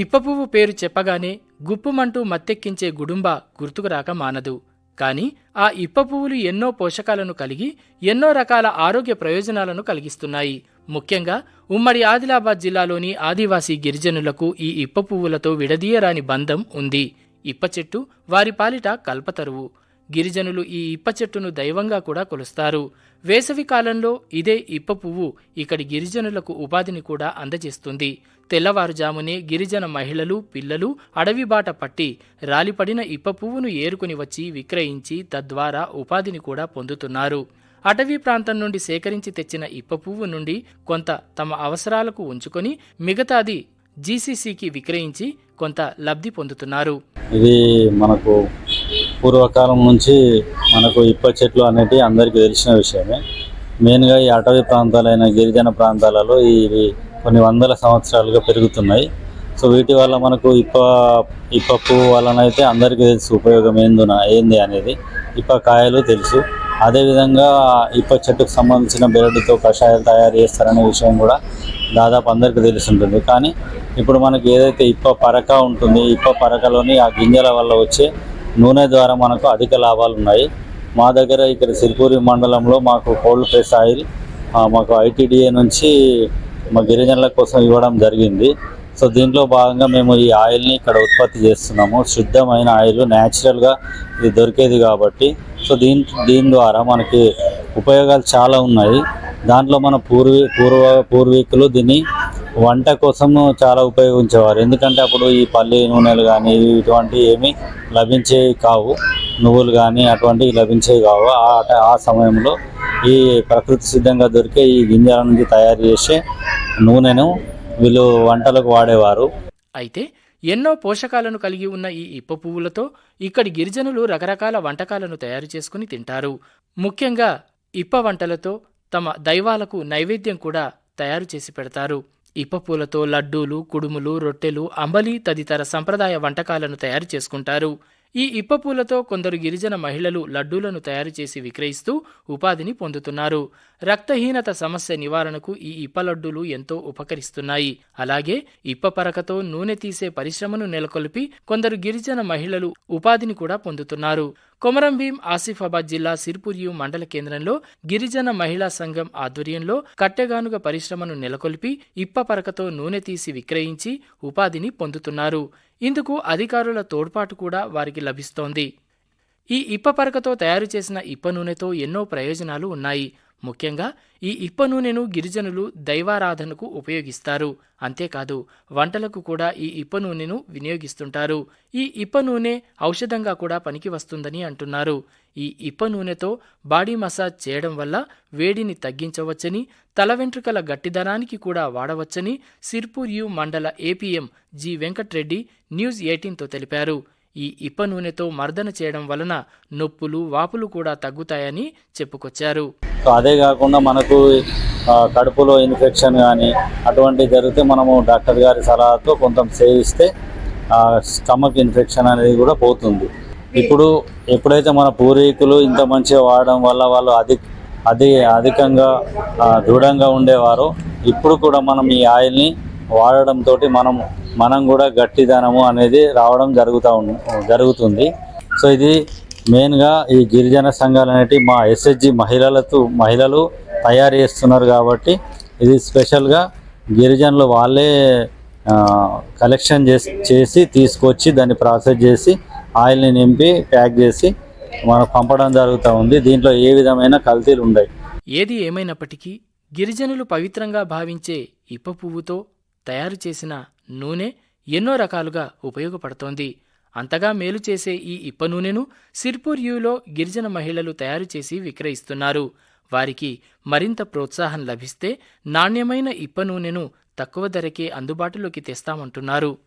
ఇప్పపువ్వు పేరు చెప్పగానే గుప్పుమంటూ మత్తెక్కించే గుడుంబ గుర్తుకు రాక మానదు. కాని ఆ ఇప్ప పువ్వులు ఎన్నో పోషకాలను కలిగి ఎన్నో రకాల ఆరోగ్య ప్రయోజనాలను కలిగిస్తున్నాయి. ముఖ్యంగా ఉమ్మడి ఆదిలాబాద్ జిల్లాలోని ఆదివాసీ గిరిజనులకు ఈ ఇప్ప పువ్వులతో విడదీయరాని బంధం ఉంది. ఇప్ప చెట్టు వారి పాలిట కల్పతరువు గిరిజనులు ఈ ఇప్ప చెట్టును దైవంగా కూడా కొలుస్తారు. వేసవి కాలంలో ఇదే ఇప్ప పువ్వు ఇక్కడి గిరిజనులకు ఉపాధిని కూడా అందజేస్తుంది. తెల్లవారుజామునే గిరిజన మహిళలు పిల్లలు అడవి బాట పట్టి రాలిపడిన ఇప్ప పువ్వును ఏరుకుని వచ్చి విక్రయించి తద్వారా ఉపాధిని కూడా పొందుతున్నారు. అటవీ ప్రాంతం నుండి సేకరించి తెచ్చిన ఇప్ప పువ్వు నుండి కొంత తమ అవసరాలకు ఉంచుకొని మిగతాది జీసీసీకి విక్రయించి కొంత లబ్ధి పొందుతున్నారు. ఇది మనకు పూర్వకాలం నుంచి మనకు ఇప్ప చెట్లు అనేటివి అందరికీ తెలిసిన విషయమే. మెయిన్గా ఈ అటవీ ప్రాంతాలైన గిరిజన ప్రాంతాలలో ఇవి కొన్ని వందల సంవత్సరాలుగా పెరుగుతున్నాయి. సో వీటి వల్ల మనకు ఇప్ప ఇప్ప పువ్వు వలన అయితే అందరికీ తెలుసు ఉపయోగం ఏందున ఏంది అనేది. ఇప్ప కాయలు తెలుసు. అదేవిధంగా ఇప్ప చెట్టుకు సంబంధించిన బెరడుతో కషాయాలు తయారు చేస్తారనే విషయం కూడా దాదాపు అందరికీ తెలిసి ఉంటుంది కానీ ఇప్పుడు మనకి ఏదైతే ఇప్ప పరక ఉంటుంది ఇప్ప పరకలోని ఆ గింజల వల్ల వచ్చే నూనె ద్వారా మనకు అధిక లాభాలు ఉన్నాయి. మా దగ్గర ఇక్కడ సిరిపూరి మండలంలో మాకు కోల్డ్ ప్రెస్ ఆయిల్ మాకు ఐటీడీఏ నుంచి మా గిరిజనుల కోసం ఇవ్వడం జరిగింది. సో దీంట్లో భాగంగా మేము ఈ ఆయిల్ని ఇక్కడ ఉత్పత్తి చేస్తున్నాము. శుద్ధమైన ఆయిల్ న్యాచురల్గా ఇది దొరికేది కాబట్టి. సో దీని దీని ద్వారా మనకి ఉపయోగాలు చాలా ఉన్నాయి. దాంట్లో మన పూర్వీ పూర్వ పూర్వీకులు దీన్ని వంట కోసం చాలా ఉపయోగించేవారు. ఎందుకంటే అప్పుడు ఈ పల్లి నూనెలు కానీ ఇటువంటి ఏమీ లభించేవి కావు. నువ్వులు కానీ అటువంటివి లభించేవి కావు. ఆ ఆ సమయంలో ఈ ప్రకృతి సిద్ధంగా దొరికే ఈ గింజల నుంచి తయారు చేసే నూనెను వీళ్ళు వంటలకు వాడేవారు. అయితే ఎన్నో పోషకాలను కలిగి ఉన్న ఈ ఇప్ప పువ్వులతో ఇక్కడి గిరిజనులు రకరకాల వంటకాలను తయారు చేసుకుని తింటారు. ముఖ్యంగా ఇప్ప వంటలతో తమ దైవాలకు నైవేద్యం కూడా తయారు చేసి పెడతారు. ఇప్పపూలతో లడ్డూలు కుడుములు రొట్టెలు అంబలి తదితర సంప్రదాయ వంటకాలను తయారు చేసుకుంటారు. ఈ ఇప్పపూలతో కొందరు గిరిజన మహిళలు లడ్డూలను తయారు చేసి విక్రయిస్తూ ఉపాధిని పొందుతున్నారు. రక్తహీనత సమస్య నివారణకు ఈ ఇప్ప లడ్డూలు ఎంతో ఉపకరిస్తున్నాయి. అలాగే ఇప్ప పరకతో నూనె తీసే పరిశ్రమను నెలకొల్పి కొందరు గిరిజన మహిళలు ఉపాధిని కూడా పొందుతున్నారు. కొమరంభీం ఆసిఫాబాద్ జిల్లా సిర్పురియు మండల కేంద్రంలో గిరిజన మహిళా సంఘం ఆధ్వర్యంలో కట్టెగానుగ పరిశ్రమను నెలకొల్పి ఇప్ప పరకతో నూనె తీసి విక్రయించి ఉపాధిని పొందుతున్నారు. ఇందుకు అధికారుల తోడ్పాటు కూడా వారికి లభిస్తోంది. ఈ ఇప్ప పరకతో తయారు చేసిన ఇప్ప నూనెతో ఎన్నో ప్రయోజనాలు ఉన్నాయి. ముఖ్యంగా ఈ ఇప్ప నూనెను గిరిజనులు దైవారాధనకు ఉపయోగిస్తారు. అంతేకాదు వంటలకు కూడా ఈ ఇప్ప నూనెను వినియోగిస్తుంటారు. ఈ ఇప్ప నూనె ఔషధంగా కూడా పనికి వస్తుందని అంటున్నారు. ఈ ఇప్ప నూనెతో బాడీ మసాజ్ చేయడం వల్ల వేడిని తగ్గించవచ్చని తల వెంట్రుకల గట్టిదనానికి కూడా వాడవచ్చని సిర్పూర్ యు మండల ఏపీఎం జి వెంకట్రెడ్డి న్యూస్ ఎయిటీన్తో తెలిపారు. ఈ ఇప్ప నూనెతో మర్దన చేయడం వలన నొప్పులు వాపులు కూడా తగ్గుతాయని చెప్పుకొచ్చారు. సో అదే కాకుండా మనకు కడుపులో ఇన్ఫెక్షన్ కానీ అటువంటివి జరిగితే మనము డాక్టర్ గారి సలహాతో కొంత సేవిస్తే స్టమక్ ఇన్ఫెక్షన్ అనేది కూడా పోతుంది. ఇప్పుడు ఎప్పుడైతే మన పూర్వీకులు ఇంత మంచిగా వాడడం వల్ల వాళ్ళు అధిక అది అధికంగా దృఢంగా ఉండేవారు ఇప్పుడు కూడా మనం ఈ ఆయిల్ని వాడడంతో మనం మనం కూడా గట్టిదనము అనేది రావడం జరుగుతూ ఉం- జరుగుతుంది. సో ఇది మెయిన్గా ఈ గిరిజన సంఘాలు అనేటివి మా ఎస్హెచ్జి మహిళలతో మహిళలు తయారు చేస్తున్నారు కాబట్టి ఇది స్పెషల్గా గిరిజనులు వాళ్ళే కలెక్షన్ చేసి చేసి తీసుకొచ్చి దాన్ని ప్రాసెస్ చేసి ఆయిల్ని నింపి ప్యాక్ చేసి మనకు పంపడం జరుగుతూ ఉంది. దీంట్లో ఏ విధమైన కల్తీలు ఉండవు ఏది ఏమైనప్పటికీ గిరిజనులు పవిత్రంగా భావించే ఇప్ప పువ్వుతో తయారు చేసిన నూనె ఎన్నో రకాలుగా ఉపయోగపడుతోంది. అంతగా మేలు చేసే ఈ ఇప్ప నూనెను సిర్పూర్ యూలో గిరిజన మహిళలు తయారు చేసి విక్రయిస్తున్నారు. వారికి మరింత ప్రోత్సాహం లభిస్తే నాణ్యమైన ఇప్ప నూనెను తక్కువ ధరకే అందుబాటులోకి తెస్తామంటున్నారు.